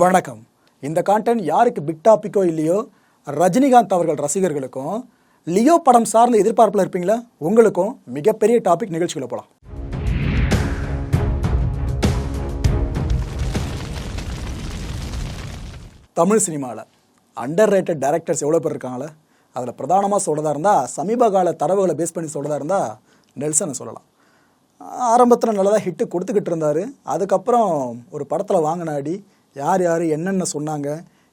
வணக்கம். இந்த கான்டென்ட் யாருக்கு பிக் டாப்பிக்கோ இல்லையோ ரஜினிகாந்த் அவர்கள் ரசிகர்களுக்கும் லியோ படம் சார்ந்த எதிர்பார்ப்பில் இருப்பீங்களா? உங்களுக்கும் மிகப்பெரிய டாபிக் நிகழ்ச்சிகளை போகலாம் தமிழ் சினிமாவில் அண்டர் ரேட்டட் டேரக்டர்ஸ் எவ்வளோ பேர் இருக்காங்களே அதில் பிரதானமாக சொல்கிறதா இருந்தால் சமீப கால தரவுகளை பேஸ் பண்ணி சொல்கிறதா இருந்தால் நெல்சனை சொல்லலாம். ஆரம்பத்தில் நல்லதாக ஹிட்டு கொடுத்துக்கிட்டு இருந்தார். அதுக்கப்புறம் ஒரு படத்தில் வாங்கினாடி யார் யார் என்னென்ன சொன்னாங்க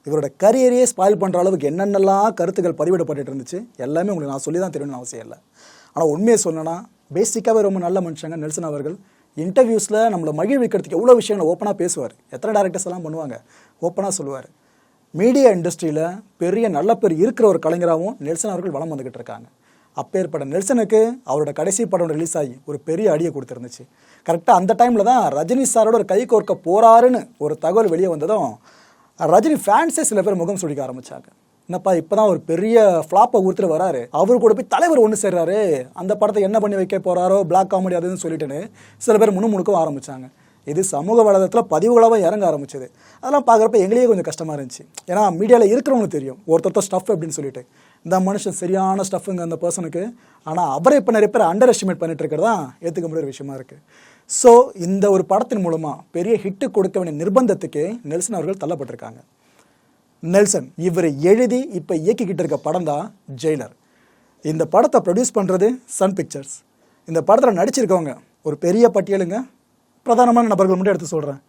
இவரோட கரியரையே ஸ்பாயில் பண்ணுற அளவுக்கு என்னென்னலாம் கருத்துக்கள் பதிவிடப்பட்டுட்டு இருந்துச்சு எல்லாமே உங்களுக்கு நான் சொல்லி தான் தெரியணும்னு அவசியம் இல்லை. ஆனால் உண்மையை சொன்னேன்னா பேசிக்காகவே ரொம்ப நல்ல மனுஷங்க நெல்சன் அவர்கள். இன்டர்வியூஸில் நம்மளை மகிழ்விக்கிறதுக்கு எவ்வளோ விஷயங்களை ஓப்பனாக பேசுவார். எத்தனை டேரக்டர்ஸ் எல்லாம் பண்ணுவாங்க? ஓப்பனாக சொல்லுவார். மீடியா இண்டஸ்ட்ரியில் பெரிய நல்ல பேர் இருக்கிற ஒரு கலைஞராகவும் நெல்சன் அவர்கள் வளம் வந்துக்கிட்டு இருக்காங்க. அப்பேற்பட்ட நெல்சனுக்கு அவரோட கடைசி படம் ரிலீஸ் ஆகி ஒரு பெரிய அடியை கொடுத்துருந்துச்சு. கரெக்டாக அந்த டைமில் தான் ரஜினி சாரோட ஒரு கை கோர்க்க போகிறாருன்னு ஒரு தகவல் வெளியே வந்ததும் ரஜினி ஃபேன்ஸே சில பேர் முகம் சுடிக்க ஆரம்பித்தாங்க என்னப்பா இப்போ தான் ஒரு பெரிய ஃப்ளாப்பை ஊர்த்துட்டு வராரு. அவர் கூட போய் தலைவர் ஒன்று சேர்றாரு. அந்த படத்தை என்ன பண்ணி வைக்க போகிறாரோ பிளாக் காமெடி அதுன்னு சொல்லிட்டுன்னு சில பேர் முணுமுணுக்கவும் ஆரம்பிச்சாங்க. இது சமூக வலைதளத்தில் பதிவுகளாக இறங்க ஆரம்பிச்சது. அதெல்லாம் பார்க்குறப்ப எங்களையே கொஞ்சம் கஷ்டமாக இருந்துச்சு. ஏன்னா மீடியாவில் இருக்கிறவங்களுக்கு தெரியும். ஒருத்தர் ஸ்டஃப் அப்படின்னு சொல்லிட்டு. இந்த மனுஷன் சரியான ஸ்டஃப்புங்க அந்த பர்சனுக்கு ஆனால் அவரை இப்போ நிறைய பேர் அண்டர் எஸ்டிமேட் பண்ணிட்டு இருக்கிறதா ஏற்றுக்க முடியாத விஷயமா இருக்குது ஸோ இந்த ஒரு படத்தின் மூலமாக பெரிய ஹிட்டு கொடுக்க வேண்டிய நிர்பந்தத்துக்கு நெல்சன் அவர்கள் தள்ளப்பட்டிருக்காங்க. நெல்சன் இவர் எழுதி இப்போ இயக்கிக்கிட்டு இருக்க படம் தான் ஜெயிலர் இந்த படத்தை ப்ரொடியூஸ் பண்ணுறது சன் பிக்சர்ஸ் இந்த படத்தில் நடிச்சிருக்கவங்க ஒரு பெரிய பட்டியலுங்க. பிரதானமான நபர்கள் மட்டும் எடுத்து சொல்கிறேன்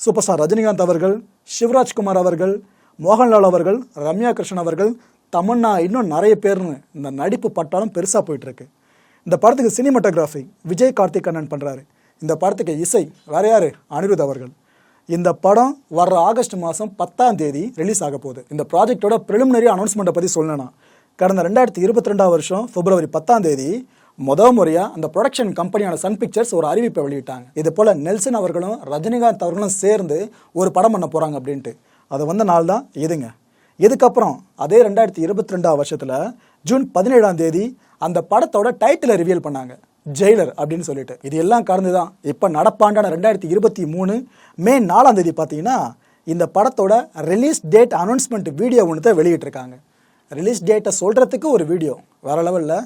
சூப்பர் ஸ்டார் ரஜினிகாந்த் அவர்கள் சிவராஜ்குமார் அவர்கள் மோகன்லால் அவர்கள் ரம்யா கிருஷ்ணன் அவர்கள் தமன்னா இன்னும் நிறைய பேர்னு இந்த நடிப்பு பட்டாலும் பெருசாக போயிட்டுருக்கு. இந்த படத்துக்கு சினிமாட்டோகிராஃபி விஜய் கார்த்திக் கண்ணன் பண்ணுறாரு இந்த படத்துக்கு இசை வேற யார்? அனிருத் அவர்கள். இந்த படம் வர்ற ஆகஸ்ட் மாதம் பத்தாம் தேதி ரிலீஸ் ஆக போகுது. இந்த ப்ராஜெக்டோட ப்ரிலிமினரி அனௌன்ஸ்மெண்ட்டை பற்றி சொல்லணும்னா கடந்த ரெண்டாயிரத்தி இருபத்தி ரெண்டாம் வருஷம் பிப்ரவரி பத்தாம் தேதி முதல் முறையாக அந்த ப்ரொடக்ஷன் கம்பெனியான சன் பிக்சர்ஸ் ஒரு அறிவிப்பை வெளியிட்டாங்க. இது போல் நெல்சன் அவர்களும் ரஜினிகாந்த் அவர்களும் சேர்ந்து ஒரு படம் பண்ண போகிறாங்க அப்படின்ட்டு. அது வந்த நாள் தான் இதுங்க. இதுக்கப்புறம் அதே ரெண்டாயிரத்தி இருபத்தி ரெண்டாம் வருஷத்தில் ஜூன் பதினேழாம் தேதி அந்த படத்தோட டைட்டிலை ரிவியல் பண்ணாங்க. ஜெயிலர் அப்படின்னு சொல்லிட்டு. இது எல்லாம் கடந்து தான் இப்போ நடப்பாண்டான ரெண்டாயிரத்தி இருபத்தி மூணு மே நாலாம் தேதி பார்த்தீங்கன்னா இந்த படத்தோட ரிலீஸ் டேட் அனௌன்ஸ்மெண்ட் வீடியோ ஒன்று தான் வெளியிட்டிருக்காங்க. ரிலீஸ் டேட்டை சொல்கிறதுக்கு ஒரு வீடியோ வேற லெவலில்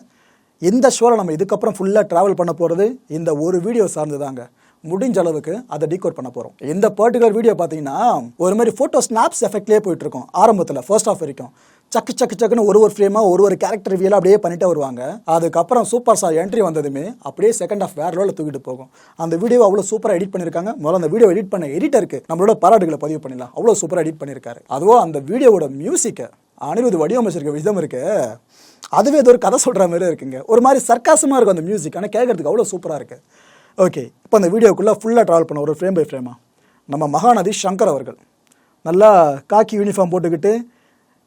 இந்த ஷோவில் நம்ம இதுக்கப்புறம் ஃபுல்லாக ட்ராவல் பண்ண போகிறது இந்த ஒரு வீடியோ சார்ந்து தாங்க முடிஞ்ச அளவுக்கு அதை டீகோட் பண்ண போகிறோம் இந்த பர்டிகுலர் வீடியோ பார்த்தீங்கன்னா ஒரு மாதிரி ஃபோட்டோ ஸ்னாப்ஸ் எஃபெக்ட்லேயே போயிட்டு இருக்கோம். ஆரம்பத்தில் ஃபர்ஸ்ட் ஆஃப் வரைக்கும். சக்கு சக்கு சக்குன்னு ஒரு ஒரு ஃப்ரேமாக ஒரு ஒரு கேரக்டர் ரிவியலாக அப்படியே பண்ணிட்டே வருவாங்க. அதுக்கப்புறம் சூப்பர் ஸ்டார் என்ட்ரி வந்ததுமே அப்படியே செகண்ட் ஆஃப் வேற லெவலில் தூக்கிட்டு போகும். அந்த வீடியோ அவ்வளோ சூப்பராக எடிட் பண்ணியிருக்காங்க முதல்ல அந்த வீடியோ எடிட் பண்ண எடிட்டருக்கு நம்மளோட பாராட்டுகளை பதிவு பண்ணிடலாம். அவ்வளோ சூப்பராக எடிட் பண்ணியிருக்காரு அதுவும் அந்த வீடியோவோட மியூசிக்கை அனிருத் வடிவமைச்சிருக்க விதம் இருக்கு. அதுவே ஏதோ ஒரு கதை சொல்கிற மாதிரி இருக்குங்க. ஒரு மாதிரி சர்க்காசமாக இருக்கும் அந்த மியூசிக் ஆனால் கேட்கறதுக்கு அவ்வளோ சூப்பராக இருக்குது ஓகே இப்போ அந்த வீடியோக்குள்ளே ஃபுல்லாக ட்ராவல் பண்ண ஒரு ஃப்ரேம் பை ஃப்ரேமாக நம்ம மகாநதி சங்கர் அவர்கள். நல்லா காக்கி யூனிஃபார்ம் போட்டுக்கிட்டு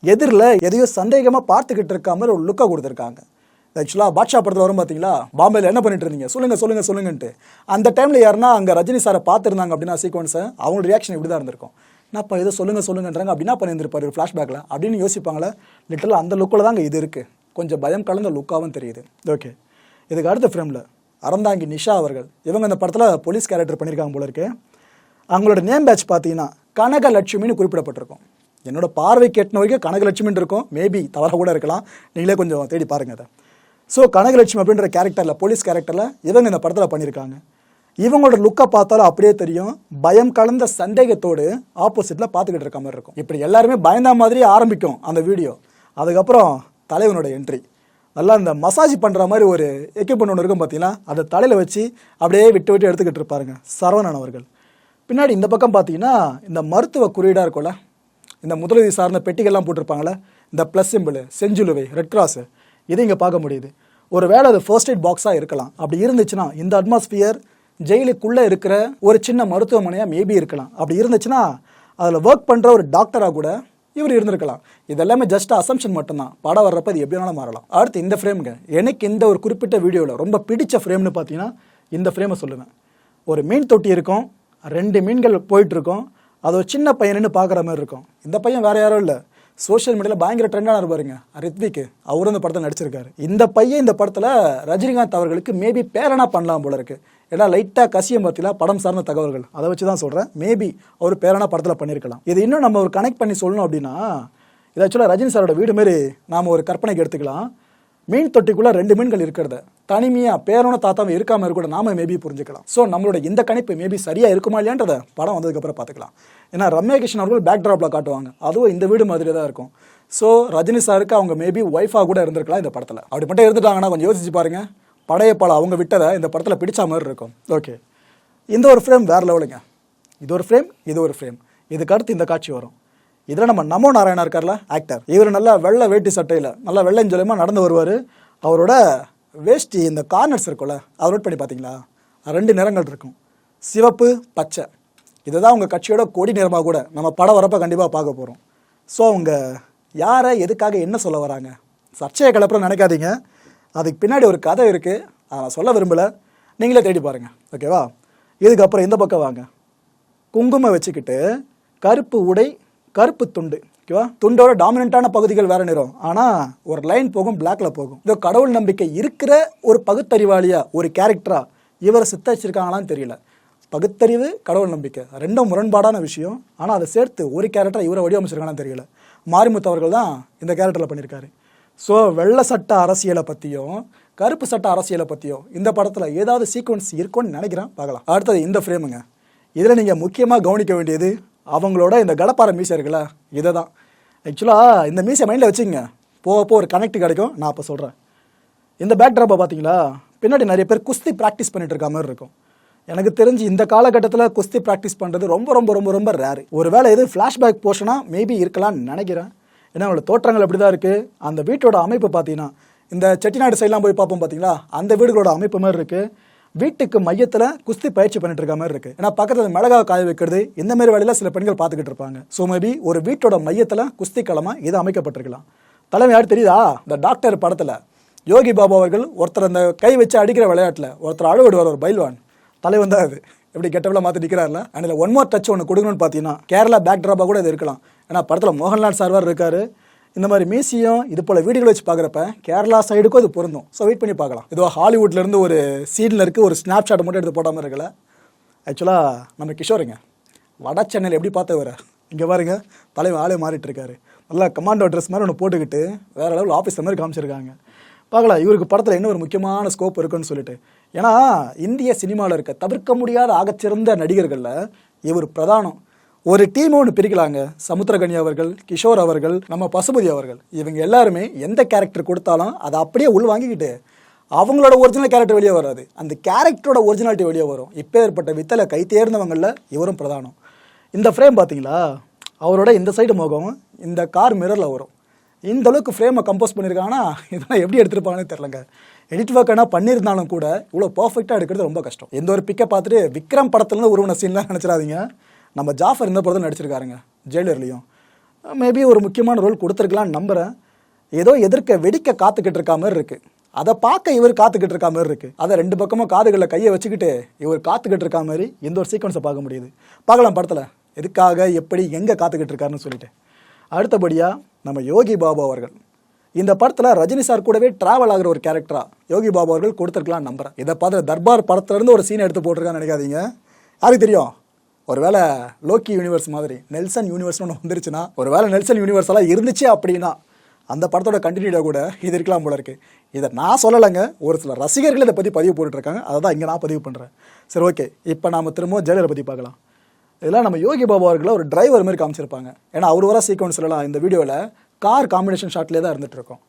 எதிரில் எதையோ சந்தேகமாக பார்த்துக்கிட்டு இருக்க மாதிரி ஒரு லுக்கை கொடுத்துருக்காங்க. ஆக்சுவலாக பாட்ஷா படத்தில் வரும் பார்த்தீங்களா பாம்பேல என்ன பண்ணிட்டு இருந்தீங்க? சொல்லுங்கள் சொல்லுங்கள் சொல்லுங்கன்ட்டு. அந்த டைமில் யாருன்னா அங்கே ரஜினி சாரை பார்த்துருந்தாங்க அப்படின்னா சீக்வன்ஸை அவங்க ரியாக்ஷன் இப்படி தான் இருந்திருக்கும். என்னப்பா ஏதோ சொல்லுங்கள் சொல்லுங்கன்றாங்க. அப்படின்னா பண்ணியிருந்திருப்பாரு ஃப்ளாஷ்பேக்கில் அப்படின்னு யோசிப்பாங்களே லிட்டலாக அந்த லுக்கில் தாங்க இது இருக்குது கொஞ்சம் பயம் கலந்த லுக்காகவும் தெரியுது. ஓகே இதுக்கு அடுத்த ஃப்ரேமில் அறந்தாங்கி நிஷா அவர்கள். இவங்க இந்த படத்தில் போலீஸ் கேரக்டர் பண்ணியிருக்காங்க போல இருக்கு. அவங்களோட நேம் பேட்ச் பார்த்தீங்கன்னா கனகலட்சுமின்னு குறிப்பிடப்பட்டிருக்கும். என்னோட பார்வை கேட்டின வரைக்கும் கனகலட்சுமின்னு இருக்கும். மேபி தவறாக கூட இருக்கலாம். நீங்களே கொஞ்சம் தேடி பாருங்க அதை. ஸோ கனகலட்சுமி அப்படின்ற கேரக்டரில் போலீஸ் கேரக்டரில் இவங்க இந்த படத்தில் பண்ணியிருக்காங்க இவங்களோட லுக்கை பார்த்தாலும் அப்படியே தெரியும். பயம் கலந்த சந்தேகத்தோடு ஆப்போசிட்டில் பார்த்துக்கிட்டு இருக்க மாதிரி இருக்கும். இப்படி எல்லாருமே பயந்த மாதிரி ஆரம்பிக்கும் அந்த வீடியோ அதுக்கப்புறம் தலைவனோட என்ட்ரி நல்லா இந்த மசாஜ் பண்ணுற மாதிரி ஒரு எக்யூப்மெண்ட் ஒன்று இருக்கும் பார்த்தீங்கன்னா அதை தலையில் வச்சு அப்படியே விட்டு விட்டு எடுத்துக்கிட்டு இருப்பாருங்க. சரவணன் அவர்கள். பின்னாடி இந்த பக்கம் பார்த்தீங்கன்னா இந்த மருத்துவ குறியீடாக இருக்கும்ல? இந்த முதலுதவி சார்ந்த பெட்டிகள்லாம் போட்டிருப்பாங்களே இந்த ப்ளஸ் சிம்பிள் செஞ்சுலுவை ரெட் கிராஸு இது இங்கே பார்க்க முடியுது. ஒரு வேளை அது ஃபர்ஸ்ட் எய்ட் பாக்ஸாக இருக்கலாம். அப்படி இருந்துச்சுன்னா இந்த அட்மாஸ்பியர் ஜெயிலுக்குள்ளே இருக்கிற ஒரு சின்ன மருத்துவமனையாக மேபி இருக்கலாம். அப்படி இருந்துச்சுன்னா அதில் ஒர்க் பண்ணுற ஒரு டாக்டராக கூட இவர் இருந்திருக்கலாம். இதெல்லாமே ஜஸ்ட் அசம்ஷன் மட்டும்தான். படம் வர்றப்ப அது எப்படி வேணாலும் மாறலாம். அடுத்து இந்த ஃப்ரேமுங்க எனக்கு இந்த ஒரு குறிப்பிட்ட வீடியோவில் ரொம்ப பிடிச்ச ஃப்ரேம்னு பார்த்தீங்கன்னா இந்த ஃப்ரேமை சொல்லுவேன். ஒரு மீன் தொட்டி இருக்கும். ரெண்டு மீன்கள் போயிட்டுருக்கோம் அது ஒரு சின்ன பையனுன்னு பார்க்குற மாதிரி இருக்கும். இந்த பையன் வேறு யாரும் இல்லை. சோஷியல் மீடியாவில் பயங்கர ட்ரெண்டான இருப்பாருங்க ரித்விக் அவரும் இந்த படத்தில் நடிச்சிருக்காரு. இந்த பையன் இந்த படத்தில் ரஜினிகாந்த் அவர்களுக்கு மேபி பேரனா பண்ணலாம் போல இருக்குது ஏன்னா லைட்டாக கசியம் பார்த்தீங்களா படம் சார்ந்த தகவல்கள். அதை வச்சு தான் சொல்கிறேன் மேபி அவர் பேரான படத்தில் பண்ணியிருக்கலாம். இது இன்னும் நம்ம ஒரு கனெக்ட் பண்ணி சொல்லணும் அப்படின்னா இது ஆக்சுவலாக ரஜினி சாரோட வீடு மாரி நாம் ஒரு கற்பனைக்கு எடுத்துக்கலாம். மீன் தொட்டிக்குள்ளே ரெண்டு மீன்கள் இருக்கிறத. தனிமையாக பேரோன தாத்தாவும் இருக்காமல் இருக்கூட நாம மேபி புரிஞ்சுக்கலாம். ஸோ நம்மளோட இந்த கணிப்பு மேபி சரியாக இருக்குமா இல்லையான்றத படம் வந்ததுக்கப்புறம் பார்த்துக்கலாம். ஏன்னா ரம்யா கிருஷ்ணன் அவர்கள் பேக் ட்ராப்பில் காட்டுவாங்க. அதுவும் இந்த வீடு மாதிரி தான் இருக்கும். ஸோ ரஜினி சாருக்கு அவங்க மேபி ஒய்ஃபாக கூட இருந்திருக்கலாம் இந்த படத்தில். அப்படி மட்டும் இருந்துட்டாங்கன்னா கொஞ்சம் யோசிச்சு பாருங்க. படையப்பாளா அவங்க விட்டதை இந்த படத்தில் பிடிச்ச மாதிரி இருக்கும். ஓகே இந்த ஒரு ஃப்ரேம் வேற லெவலுங்க இது ஒரு ஃப்ரேம் இது ஒரு ஃப்ரேம் இதுக்கு அடுத்து இந்த காட்சி வரும். இதில் நம்ம நமோ நாராயணா இருக்கார்ல ஆக்டர் இவர் நல்லா வெள்ளை வேட்டி சட்டையில் நல்லா வெள்ளைஞ்சொலியமா நடந்து வருவார். அவரோட வேஷ்டி இந்த கார்னர்ஸ் இருக்கும்ல அதை நோட் பண்ணி பார்த்தீங்களா? ரெண்டு நிறங்கள் இருக்கும். சிவப்பு பச்சை. இதுதான் உங்கள் கட்சியோட கொடி நிறமாக கூட நம்ம படம் வரப்போ கண்டிப்பாக பார்க்க போகிறோம் ஸோ அவங்க யாரை எதுக்காக என்ன சொல்ல வராங்க? சர்ச்சையை கிளப்புற நினைக்காதீங்க. அதுக்கு பின்னாடி ஒரு கதை இருக்குது அதை நான் சொல்ல விரும்பலை. நீங்களே தேடி பாருங்கள் ஓகேவா இதுக்கப்புறம் இந்த பக்கம் வாங்க. குங்குமம் வச்சுக்கிட்டு கருப்பு உடை கருப்பு துண்டு. ஓகேவா துண்டோட டாமினண்ட்டான பகுதிகள் வேற நிறம். ஆனால் ஒரு லைன் போகும் பிளாக்ல போகும். இதோ கடவுள் நம்பிக்கை இருக்கிற ஒரு பகுத்தறிவாளியா ஒரு கேரக்டரா இவரை சித்தரிச்சிருக்காங்களான்னு தெரியல. பகுத்தறிவு கடவுள் நம்பிக்கை. ரெண்டும் முரண்பாடான விஷயம். ஆனால் அதை சேர்த்து ஒரு கேரக்டர் இவரை வடிவமைச்சிருக்காங்களான்னு தெரியல. மாரிமுத்து அவர்கள் தான் இந்த கேரக்டரில் பண்ணியிருக்காரு. ஸோ வெள்ளை சட்ட அரசியலை பற்றியும் கருப்பு சட்ட அரசியலை பற்றியும் இந்த படத்தில் ஏதாவது சீக்வன்ஸ் இருக்கும்னு நினைக்கிறேன். பார்க்கலாம். அடுத்தது இந்த ஃப்ரேமுங்க இதில் நீங்கள் முக்கியமாக கவனிக்க வேண்டியது அவங்களோட இந்த கடப்பாறை மீசை இருக்குல்ல இதை தான் ஆக்சுவலாக இந்த மீசை மைண்டில் வச்சுங்க போக போக ஒரு கனெக்ட் கிடைக்கும். நான் அப்போ சொல்கிறேன் இந்த பேக் ட்ராப்பை பார்த்தீங்களா பின்னாடி நிறைய பேர் குஸ்தி ப்ராக்டிஸ் பண்ணிட்டு இருக்க மாதிரி இருக்கும். எனக்கு தெரிஞ்சு இந்த காலகட்டத்தில் குஸ்தி ப்ராக்டிஸ் பண்ணுறது ரொம்ப ரொம்ப ரொம்ப ரொம்ப ரேரு ஒருவேளை இது ஃப்ளாஷ்பேக் போர்ஷனாக மேபி இருக்கலாம்னு நினைக்கிறேன். ஏன்னா அவங்களோட தோற்றங்கள் அப்படி தான் இருக்குது அந்த வீட்டோட அமைப்பு பார்த்தீங்கன்னா இந்த செட்டிநாடு சைட்லாம் போய் பார்ப்போம் பார்த்தீங்களா அந்த வீடுகளோட அமைப்பு மாதிரி இருக்குது வீட்டுக்கு மையத்தில் குஸ்தி பயிற்சி பண்ணிட்டு இருக்க மாதிரி இருக்குது ஏன்னா பக்கத்தில் மிளகா காய வைக்கிறது இந்த மாதிரி வேலையில சில பெண்கள் பார்த்துக்கிட்டு இருப்பாங்க. ஸோ மேபி ஒரு வீட்டோட மையத்தில் குஸ்தி களமாக இது அமைக்கப்பட்டிருக்கலாம். தலைமை யார் தெரியுதா? இந்த டாக்டர் படத்தில் யோகி பாபா அவர்கள் ஒருத்தர் அந்த கை வச்சு அடிக்கிற விளையாட்டில் ஒருத்தர் அழுவிடுவார் ஒரு பைல்வான் தலைவன் தான் அது. எப்படி கெட்டவெல்லாம் மாற்றி நிற்கிறாருல அதில் ஒன் மோர் டச் ஒன்று கொடுக்கணும்னு பார்த்தீங்கன்னா கேரளா பேக் ட்ராப்பாக கூட இது இருக்கலாம். ஏன்னா படத்தில் மோகன்லால் சார்வார் இருக்கார். இந்த மாதிரி மீசியும் இது போல் வீடுகளை வச்சு பார்க்குறப்ப கேரளா சைடுக்கும் அது பொருந்தும். ஸோ வெயிட் பண்ணி பார்க்கலாம். இதுவாக ஹாலிவுட்லேருந்து ஒரு சீனில் இருக்குது ஒரு ஸ்னாப் ஷாட் மட்டும் எடுத்து போடாமல் இருக்கல. ஆக்சுவலாக நம்ம கிஷோருங்க வட சென்னையில் எப்படி பார்த்தவர இங்கே பாருங்க தலைவன் ஆளே மாறிட்டு இருக்காரு. நல்லா கமாண்டோ ட்ரெஸ் மாதிரி ஒன்று போட்டுக்கிட்டு வேற லெவல் ஆஃபீஸ் மாதிரி காமிச்சிருக்காங்க. பார்க்கலாம் இவருக்கு படத்தில் என்ன ஒரு முக்கியமான ஸ்கோப் இருக்குன்னு சொல்லிட்டு. ஏன்னா இந்திய சினிமாவில் இருக்க தவிர்க்க முடியாத ஆகச்சிறந்த நடிகர்களில் இவர் பிரதானம். ஒரு டீம் ஒன்று பிரிக்கலாங்க. சமுத்திரகனி அவர்கள் கிஷோர் அவர்கள் நம்ம பசுபதி அவர்கள். இவங்க எல்லாருமே எந்த கேரக்டர் கொடுத்தாலும் அதை அப்படியே உள் வாங்கிக்கிட்டு அவங்களோட ஒரிஜினல் கேரக்டர் வெளியே வராது. அந்த கேரக்டரோட ஒரிஜினாலிட்டி வெளியே வரும். இப்போ ஏற்பட்ட வித்தலை கை தேர்ந்தவங்களில் இவரும் பிரதானம். இந்த ஃப்ரேம் பார்த்தீங்களா அவரோட இந்த சைடு முகம் இந்த கார் மிரரில் வரும். இந்த அளவுக்கு ஃப்ரேமை கம்போஸ் பண்ணியிருக்காங்கன்னா இதெல்லாம் எப்படி எடுத்திருப்பாங்கன்னு தெரிலங்க எடிட் ஒர்க் ஆனால் பண்ணியிருந்தாலும் கூட இவ்வளோ பர்ஃபெக்டாக எடுக்கிறது ரொம்ப கஷ்டம். எந்த ஒரு பிக்கை பார்த்துட்டு விக்ரம் படத்துலேருந்து உருவன சீன்லாம் நினச்சிடாதீங்க. நம்ம ஜாஃபர் இந்த படத்தில் நடிச்சிருக்காருங்க ஜெயிலர்லேயும். மேபி ஒரு முக்கியமான ரோல் கொடுத்துருக்கலாம்னு நம்புகிறேன் ஏதோ எதிர்க்க வெடிக்க காத்துக்கிட்டு இருக்க மாதிரி இருக்குது அதை பார்க்க இவர் காத்துக்கிட்டு இருக்க மாதிரி இருக்குது அதை ரெண்டு பக்கமும் காதுகளில் கையை வச்சுக்கிட்டு இவர் காத்துக்கிட்டு இருக்க மாதிரி இந்த ஒரு சீக்வன்ஸை பார்க்க முடியுது. பார்க்கலாம் படத்தில். எதுக்காக எப்படி எங்கே காத்துக்கிட்டு இருக்காருன்னு சொல்லிட்டு. அடுத்தபடியாக நம்ம யோகி பாபு அவர்கள். இந்த படத்தில் ரஜினி சார் கூடவே டிராவல் ஆகிற ஒரு கேரக்டராக யோகி பாபு அவர்கள் கொடுத்துருக்கலாம் நம்புகிறேன் இதை பார்த்து தர்பார் படத்துலேருந்து ஒரு சீன் எடுத்து போட்டிருக்கான்னு நினைக்காதீங்க. யாருக்கு தெரியும்? ஒருவேளை லோக்கி யூனிவர்ஸ் மாதிரி நெல்சன் யூனிவர்ஸ்னு ஒன்று வந்துருச்சுன்னா ஒருவேளை நெல்சன் யூனிவர்ஸ் எல்லாம் இருந்துச்சு அப்படின்னா அந்த படத்தோட கண்டினியூடாக கூட இது இருக்கலாம் போல இருக்கு. இதை நான் சொல்லலைங்க ஒரு சில ரசிகர்கள் இதை பற்றி பதிவு போட்டுட்ருக்காங்க அதை தான் இங்கே நான் பதிவு பண்ணுறேன் சரி ஓகே இப்போ நாம் திரும்பவும் ஜெயலலிதா பற்றி பார்க்கலாம். இதெல்லாம் நம்ம யோகி பாபா அவர்களை ஒரு டிரைவர் மாதிரி காமிச்சிருப்பாங்க. ஏன்னா அவர் வர சீக்வன்ஸ்லாம் இந்த வீடியோவில் கார் காம்பினேஷன் ஷாட்லேயே தான் இருந்துட்டு இருக்கோம்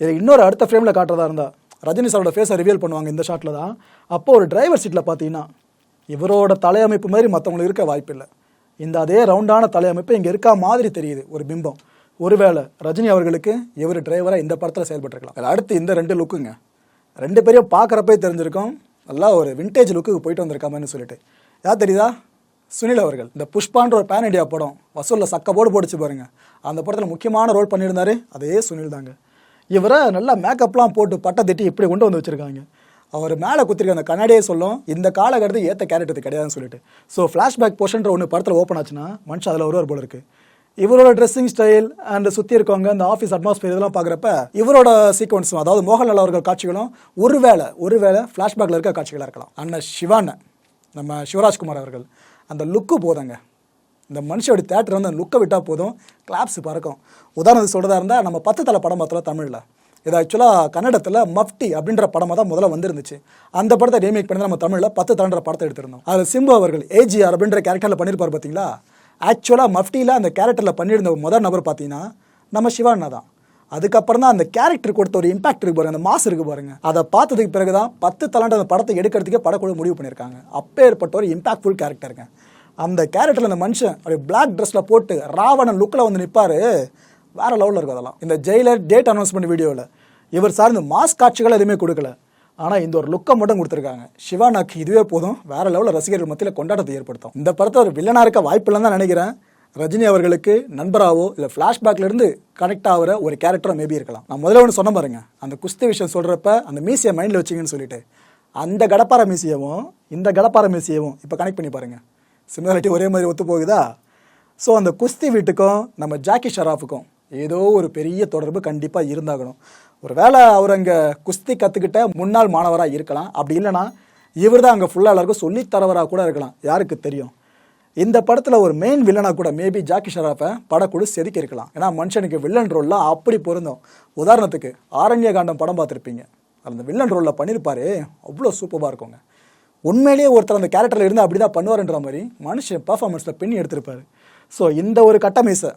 இது இன்னொரு அடுத்த ஃப்ரேமில் காட்டுறதா இருந்தால் ரஜினி சாரோட ஃபேஸை ரிவீல் பண்ணுவாங்க இந்த ஷாட்டில் தான். அப்போ ஒரு டிரைவர் சீட்டில் பார்த்தீங்கன்னா இவரோட தலையமைப்பு மாதிரி மற்றவங்களுக்கு இருக்க வாய்ப்பில்லை. இந்த அதே ரவுண்டான தலையமைப்பு இங்கே இருக்கா மாதிரி தெரியுது ஒரு பிம்பம். ஒருவேளை ரஜினி அவர்களுக்கு இவர் டிரைவராக இந்த படத்தில் செயல்பட்டுருக்கலாம். அதுல அடுத்து இந்த ரெண்டு லுக்குங்க ரெண்டு பேரையும் பார்க்குறப்பே தெரிஞ்சிருக்கும். நல்லா ஒரு விண்டேஜ் லுக்குக்கு போயிட்டு வந்திருக்காமன்னு சொல்லிட்டு. யார் தெரியுதா? சுனில் அவர்கள். இந்த புஷ்பான்ற ஒரு பேன் இண்டியா படம். வசூலில் சக்க போடு போடுச்சு பாருங்க. அந்த படத்தில் முக்கியமான ரோல் பண்ணியிருந்தாரு அதே சுனில் தாங்க. இவரை நல்லா மேக்கப்லாம் போட்டு பட்டை தட்டி இப்படி கொண்டு வந்து வச்சிருக்காங்க. அவர் மேலே குத்திருக்க அந்த கண்ணாடியே சொல்லும் இந்த காலகட்டத்தில் ஏற்ற கேரக்டர் கிடையாதுன்னு சொல்லிட்டு. ஸோ ஃப்ளாஷ்பேக் போர்ஷன்ற ஒன்று படத்தில் ஓப்பன் ஆச்சுன்னா மனுஷன் அதில் ஒருவர் போல இருக்குது இவரோட ட்ரெஸ்ஸிங் ஸ்டைல் அண்ட் சுற்றி இருக்கவங்க அந்த ஆஃபீஸ் அட்மாஸ்பியர் இதெல்லாம் பார்க்குறப்ப இவரோட சீக்வன்ஸும் அதாவது மோகன்லால் அவர்கள் காட்சிகளும் ஒருவேளை ஒருவேளை ஃப்ளாஷ்பேக்கில் இருக்க காட்சிகளாக இருக்கலாம். அண்ணன் சிவான நம்ம சிவராஜ்குமார் அவர்கள் அந்த லுக்கு போதுங்க. இந்த மனுஷோட தேட்டர் வந்து அந்த லுக்கை விட்டால் போதும் கிளாப்ஸ் பறக்கும். உதாரணத்துக்கு சொல்கிறதா இருந்தால் நம்ம பத்து தலை படம் பார்த்தோம் தமிழில். இது ஆக்சுவலாக கன்னடத்தில் மஃப்டி அப்படின்ற படமாக தான் முதல்ல வந்திருந்துச்சு. அந்த படத்தை ரீமேக் பண்ணி நம்ம தமிழில் பத்து தலைன்ற படத்தை எடுத்திருந்தோம். அதில் சிம்பு அவர்கள் ஏஜிஆர் அப்படின்ற கேரக்டரில் பண்ணியிருப்பார் பார்த்தீங்களா ஆக்சுவலாக மஃப்டியில் அந்த கேரக்டரில் பண்ணியிருந்த முதல் நபர் பார்த்தீங்கன்னா நம்ம சிவாண்ணா தான். அதுக்கப்புறம் தான் அந்த கேரக்டர் கொடுத்த ஒரு இம்பாக்ட் இருக்கு பாருங்க அந்த மாஸ் இருக்கு பாருங்க. அதை பார்த்ததுக்கு பிறகு தான் பத்து தலாண்டு அந்த படத்தை எடுக்கிறதுக்கே படக்குழு முடிவு பண்ணியிருக்காங்க. அப்பேற்பட்ட ஒரு இம்பாக்ட்ஃபுல் கேரக்டருங்க அந்த கேரக்டரில் அந்த மனுஷன் அப்படி பிளாக் ட்ரெஸ்ஸில் போட்டு ராவணன் லுக்கில் வந்து நிற்பாரு வேற லெவலில் இருக்கும் அதெல்லாம். இந்த ஜெயிலர் டேட் அனௌன்ஸ்மெண்ட் வீடியோவில் இவர் சார்ந்து மாஸ் காட்சிகள் எதுவுமே கொடுக்கல. ஆனால் இந்த ஒரு லுக்கை மட்டும் கொடுத்துருக்காங்க. சிவானாக்கு இதுவே போதும். வேற லெவலில் ரசிகர்கள் மத்தியில் கொண்டாட்டத்தை ஏற்படுத்தும். இந்த படத்தை ஒரு வில்லனாக இருக்க வாய்ப்பில்லைன்னு தான் நினைக்கிறேன். ரஜினி அவர்களுக்கு நண்பராகவோ இல்லை ஃப்ளாஷ்பேக்லேருந்து கனெக்ட் ஆகிற ஒரு கேரக்டரோ மேபி இருக்கலாம். நான் முதல்ல ஒன்று சொன்ன பாருங்க. அந்த குஸ்தி விஷயம் சொல்கிறப்ப அந்த மீசியை மைண்டில் வச்சிங்கன்னு சொல்லிட்டு அந்த கடப்பார மீசியவும் இந்த கடப்பார மீசியவும் இப்போ கனெக்ட் பண்ணி பாருங்கள் சிமிலாரிட்டி ஒரே மாதிரி ஒத்து போகுதா ஸோ அந்த குஸ்தி வீட்டுக்கும் நம்ம ஜாக்கி ஷராஃபுக்கும் ஏதோ ஒரு பெரிய தொடர்பு கண்டிப்பாக இருந்தாகணும். ஒரு வேளை அவர் அங்கே குஸ்தி கற்றுக்கிட்ட முன்னாள் மாணவராக இருக்கலாம். அப்படி இல்லைன்னா இவர் தான் அங்கே ஃபுல்லாக எல்லாருக்கும் சொல்லித் தரவராக கூட இருக்கலாம். யாருக்கு தெரியும்? இந்த படத்தில் ஒரு மெயின் வில்லனாக கூட மேபி ஜாக்கி ஷராஃபை படக்குழு செதுக்கி இருக்கலாம். ஏன்னா மனுஷனுக்கு வில்லன் ரோல்லாம் அப்படி பொருந்தும். உதாரணத்துக்கு ஆரண்ய காண்டம் படம் பார்த்துருப்பீங்க. அந்த வில்லன் ரோலில் பண்ணியிருப்பாரு அவ்வளோ சூப்பராக இருக்குங்க. உண்மையிலேயே ஒருத்தர் அந்த கேரக்டரில் இருந்து அப்படி தான் பண்ணுவார்ன்ற மாதிரி மனுஷன் பர்ஃபார்மன்ஸில் பின்னி எடுத்திருப்பாரு. ஸோ இந்த ஒரு கட்டமைசை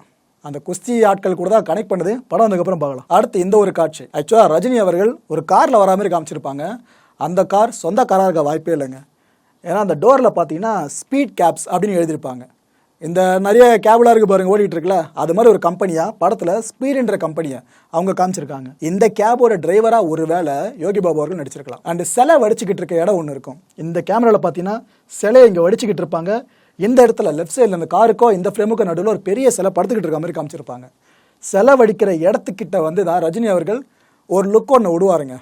அந்த குஸ்தி ஆட்கள் கூட தான் கனெக்ட் பண்ணுது. படம் வந்ததுக்கப்புறம் பார்க்கலாம். அடுத்து இந்த ஒரு காட்சி. ஆக்சுவலாக ரஜினி அவர்கள் ஒரு காரில் வரா மாதிரி காமிச்சிருப்பாங்க. அந்த கார் சொந்த காராக இருக்க வாய்ப்பே இல்லைங்க. ஏன்னா அந்த டோரில் பார்த்தீங்கன்னா ஸ்பீட் கேப்ஸ் அப்படின்னு எழுதியிருப்பாங்க. இந்த நிறைய கேபிளாக இருக்கு பாருங்க ஓடிட்டு இருக்குல்ல. அது மாதிரி ஒரு கம்பெனியாக படத்தில் ஸ்பீடுன்ற கம்பெனியை அவங்க காமிச்சிருக்காங்க. இந்த கேபோட டிரைவராக ஒரு வேளை யோகி பாபு அவர்கள் நடிச்சிருக்கலாம். அண்ட் சிலை வடிச்சுக்கிட்டு இருக்க இடம் ஒன்று இருக்கும். இந்த கேமராவில் பார்த்தீங்கன்னா சிலையை இங்கே வடிச்சுக்கிட்டு இருப்பாங்க. இந்த இடத்துல லெஃப்ட் சைடில் அந்த காருக்கோ இந்த ஃப்ரேமுக்கோ நடுவில் ஒரு பெரிய சிலை படுத்துக்கிட்டு இருக்க மாதிரி காமிச்சிருப்பாங்க. செலவடிக்கிற இடத்துக்கிட்ட வந்து தான் ரஜினி அவர்கள் ஒரு லுக் ஒன்று விடுவாருங்க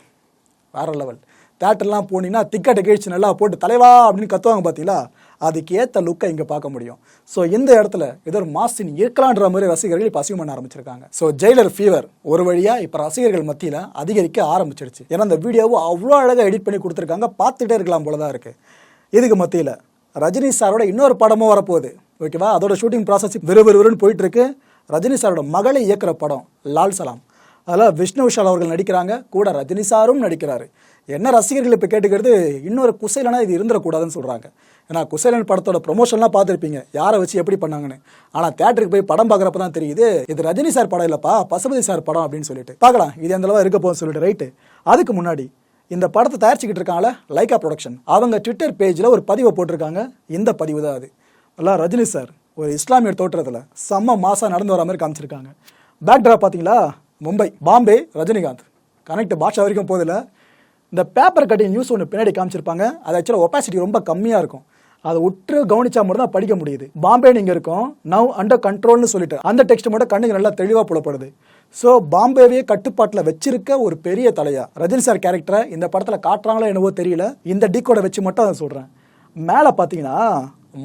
வேற லெவல் தேட்டர்லாம் போனீங்கன்னா திக்கெட்டை கழிச்சு நல்லா போட்டு தலைவா அப்படின்னு கத்துவாங்க பார்த்தீங்களா அதுக்கு ஏற்ற லுக்கை இங்கே பார்க்க முடியும். ஸோ இந்த இடத்துல ஏதோ ஒரு மாசின் இருக்கலான்ற மாதிரி ரசிகர்கள் இப்போ அசிங்கம் பண்ண ஆரம்பிச்சிருக்காங்க. ஸோ ஜெயிலர் ஃபீவர் ஒரு வழியாக இப்போ ரசிகர்கள் மத்தியில் அதிகரிக்க ஆரம்பிச்சிருச்சு. ஏன்னா அந்த வீடியோவை அவ்வளோ அழகாக எடிட் பண்ணி கொடுத்துருக்காங்க. பார்த்துட்டே இருக்கலாம் போல தான் இருக்குது இதுக்கு மத்தியில் ரஜினி சாரோட இன்னொரு படமும் வரப்போகுது. ஓகேவா அதோட ஷூட்டிங் ப்ராசஸ் விறுவிறுன்னு போயிட்டு இருக்கு ரஜினி சாரோட மகளை இயக்குற படம் லால் சலாம். அதில் விஷ்ணு விஷால் அவர்கள் நடிக்கிறாங்க கூட ரஜினி சாரும் நடிக்கிறாரு. என்ன ரசிகர்கள் இப்போ கேட்டுக்கிறது இன்னொரு குசைலனா இது இருந்துடக்கூடாதுன்னு சொல்கிறாங்க ஏன்னா குசைலன் படத்தோட ப்ரொமோஷன்லாம் பார்த்துருப்பீங்க. யாரை வச்சு எப்படி பண்ணாங்கன்னு. ஆனால் தேட்டருக்கு போய் படம் பார்க்குறப்ப தான் தெரியுது இது ரஜினி சார் படம் இல்லைப்பா பசுபதி சார் படம் அப்படின்னு சொல்லிட்டு. பார்க்கலாம் இது எந்த அளவு இருக்க போகுதுன்னு சொல்லிட்டு ரைட்டு அதுக்கு முன்னாடி இந்த படத்தை தயாரிச்சுக்கிட்டு இருக்காங்கள லைக்கா ப்ரொடக்ஷன் அவங்க ட்விட்டர் பேஜில் ஒரு பதிவை போட்டிருக்காங்க. இந்த பதிவு தான் அது. எல்லாம் ரஜினி சார் ஒரு இஸ்லாமிய தோற்றத்தில் செம்ம மாதம் நடந்து வர மாதிரி காமிச்சிருக்காங்க. பேக்ட்ராப் பார்த்தீங்களா? மும்பை பாம்பே ரஜினிகாந்த். கனெக்ட் பாஷா வரைக்கும் போதில்ல இந்த பேப்பர் கட்டிங் நியூஸ் ஒன்று பின்னாடி காமிச்சிருப்பாங்க. அது ஆக்சுவலாக ஒப்பாசிட்டி ரொம்ப கம்மியாக இருக்கும். அதை உற்று கவனிச்சா மட்டும் தான் படிக்க முடியுது. பாம்பே நீங்கள் இருக்கும். நவ் அண்டர் கண்ட்ரோல்னு சொல்லிட்டு அந்த டெக்ஸ்ட் மட்டும் கண்ணுக்கு நல்லா தெளிவாக புலப்படுது. ஸோ பாம்பேவே கட்டுப்பாட்டில் வச்சிருக்க ஒரு பெரிய தலையா ரஜினி சார் கேரக்டரை இந்த படத்தில் காட்டுறாங்களோ என்னவோ தெரியல. இந்த டீக்கோட வச்சு மட்டும் அதை சொல்கிறேன் மேலே பார்த்தீங்கன்னா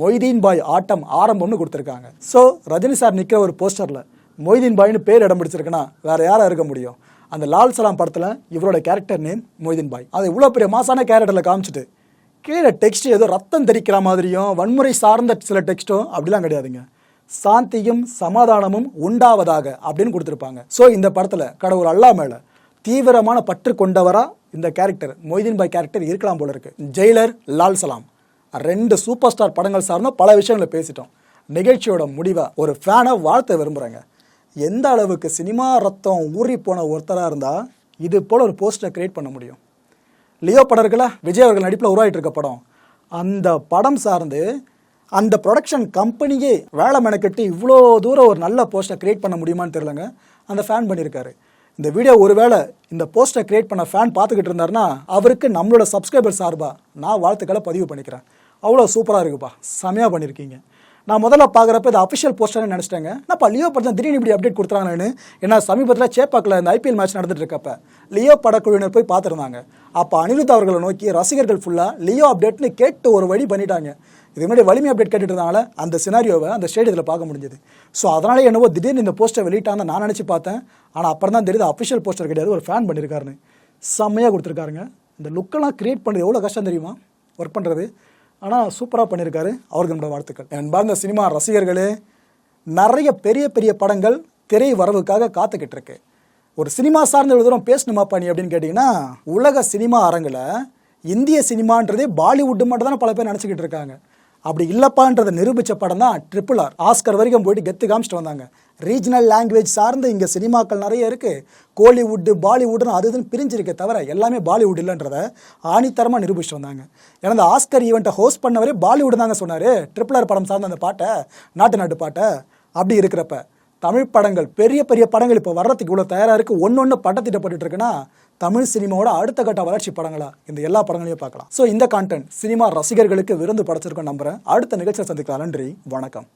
மொய்தீன் பாய் ஆட்டம் ஆரம்பம்னு கொடுத்துருக்காங்க. ஸோ ரஜினி சார் நிற்கிற ஒரு போஸ்டரில் மொய்தீன் பாய்னு பேர் இடம் பிடிச்சிருக்குன்னா வேற யாராக இருக்க முடியும்? அந்த லால் சலாம் படத்தில் இவரோட கேரக்டர் நேம் மொய்தீன் பாய். அது இவ்வளோ பெரிய மாசான கேரக்டரில் காமிச்சிட்டு கீழே டெக்ஸ்ட் ஏதோ ரத்தம் தெரிக்கிற மாதிரியும் வன்முறை சார்ந்த சில டெக்ஸ்ட்டும் அப்படிலாம் கிடையாதுங்க. சாந்தியும் சமாதானமும் உண்டாவதாக அப்படின்னு கொடுத்துருப்பாங்க. ஸோ இந்த படத்தில் கடவுள் அல்லா மேலே தீவிரமான பற்று கொண்டவரா இந்த கேரக்டர் மொய்தீன் பாய் கேரக்டர் இருக்கலாம் போல இருக்கு. ஜெயிலர் லால் சலாம். ரெண்டு சூப்பர் ஸ்டார் படங்கள் சார்ந்த பல விஷயங்களை பேசிட்டோம். நிகழ்ச்சியோட முடிவாக ஒரு ஃபேனை வாழ்த்த விரும்புகிறேங்க எந்த அளவுக்கு சினிமா ரத்தம் ஊறி போன ஒருத்தராக இருந்தால் இது போல் ஒரு போஸ்டரை கிரியேட் பண்ண முடியும். லியோ படம் இருக்குல்ல விஜய் அவர்கள் நடிப்பில் உருவாகிட்டு இருக்க படம். அந்த படம் சார்ந்து அந்த ப்ரொடக்ஷன் கம்பெனியே வேலை மெனக்கட்டி இவ்வளோ தூரம் ஒரு நல்ல போஸ்ட்டை கிரியேட் பண்ண முடியுமான்னு தெரியலங்க. அந்த ஃபேன் பண்ணியிருக்காரு. இந்த வீடியோ ஒருவேளை இந்த போஸ்ட்டை கிரியேட் பண்ண ஃபேன் பார்த்துக்கிட்டு இருந்தாருன்னா அவருக்கு நம்மளோட சப்ஸ்கிரைபர் சார்பாக நான் வாழ்த்துக்களை பதிவு பண்ணிக்கிறேன். அவ்வளோ சூப்பராக இருக்குப்பா. செமையாக பண்ணியிருக்கீங்க. நான் முதல்ல பார்க்குறப்ப இது அஃபிஷியல் போஸ்டர்னு நினச்சிட்டேங்க. நான் லியோ படத்தில் திடீர்னு இப்படி அப்டேட் கொடுத்துறாங்கன்னு ஏன்னா சமீபத்தில் சேப்பாக்கில் இந்த ஐபிஎல் மேட்ச் நடந்துட்டு இருக்கப்ப. லியோ படக்குழுவினர் போய் பார்த்துருந்தாங்க. அப்போ அனிருத் அவர்களை நோக்கி ரசிகர்கள் ஃபுல்லாக லியோ அப்டேட்னு கேட்டு ஒரு வழி பண்ணிட்டாங்க. இதுக்கு முன்னாடி வலிமை அப்டேட் கேட்டுட்டு அந்த சினாரியோவை அந்த ஸ்டேடியத்தில் பார்க்க முடிஞ்சது. ஸோ அதனால என்னவோ திடீர்னு இந்த போஸ்டர் வெளியிட்டாங்க நான் நினச்சி பார்த்தேன். ஆனால் அப்புறம் தான் தெரியுது அஃபிஷியல் போஸ்டர் கிடையாது. ஒரு ஃபேன் பண்ணியிருக்காருன்னு செம்மையாக கொடுத்துருக்காருங்க. இந்த லுக்கெல்லாம் கிரியேட் பண்ணுறது எவ்வளோ கஷ்டம் தெரியுமா? ஒர்க் பண்ணுறது ஆனால் சூப்பராக பண்ணியிருக்காரு அவருக்கு நம்மளோட வாழ்த்துக்கள். என் பார்ந்த சினிமா ரசிகர்களே நிறைய பெரிய பெரிய படங்கள் திரை வரவுக்காக காத்துக்கிட்டு இருக்கு ஒரு சினிமா சார்ந்த ஒரு தூரம் பேசணுமா நீ அப்படின்னு கேட்டிங்கன்னா உலக சினிமா அரங்கில் இந்திய சினிமான்றதே பாலிவுட் மட்டும் தானே பல பேர் நினச்சிக்கிட்டு இருக்காங்க. அப்படி இல்லைப்பான்றத நிரூபித்த படம் தான் ட்ரிபிள் ஆர் ஆஸ்கர் வரைக்கும் போயிட்டு கெத்து காமிச்சிட்டு வந்தாங்க. ரீஜனல் லாங்குவேஜ் சார்ந்து இங்கே சினிமாக்கள் நிறைய இருக்குது கோலிவுட்டு பாலிவுட்னு அது இதுன்னு பிரிஞ்சிருக்கே தவிர எல்லாமே பாலிவுட் இல்லைன்றத ஆணித்தரமாக நிரூபிச்சிட்டு வந்தாங்க. ஏன்னா அந்த ஆஸ்கர் ஈவெண்ட்டை ஹோஸ்ட் பண்ணவரே பாலிவுட் தாங்க சொன்னார். ட்ரிபிள் ஆர் படம் சார்ந்த அந்த பாட்டை நாட்டு நாட்டு பாட்டை அப்படி இருக்கிறப்ப. தமிழ் படங்கள் பெரிய பெரிய படங்கள் இப்போ வர்றதுக்கு இவ்வளோ தயாராக இருக்குது ஒன்று ஒன்று பட்டத்திட்டப்பட்டு இருக்குன்னா தமிழ் சினிமாவோட அடுத்த கட்ட வளர்ச்சி படங்களா? இந்த எல்லா படங்களையும் பார்க்கலாம். ஸோ இந்த கான்டென்ட் சினிமா ரசிகர்களுக்கு விருந்து படைச்சிருக்கோம் நம்புறேன். அடுத்த நிகழ்ச்சியை சந்திக்கலாம். நன்றி. வணக்கம்.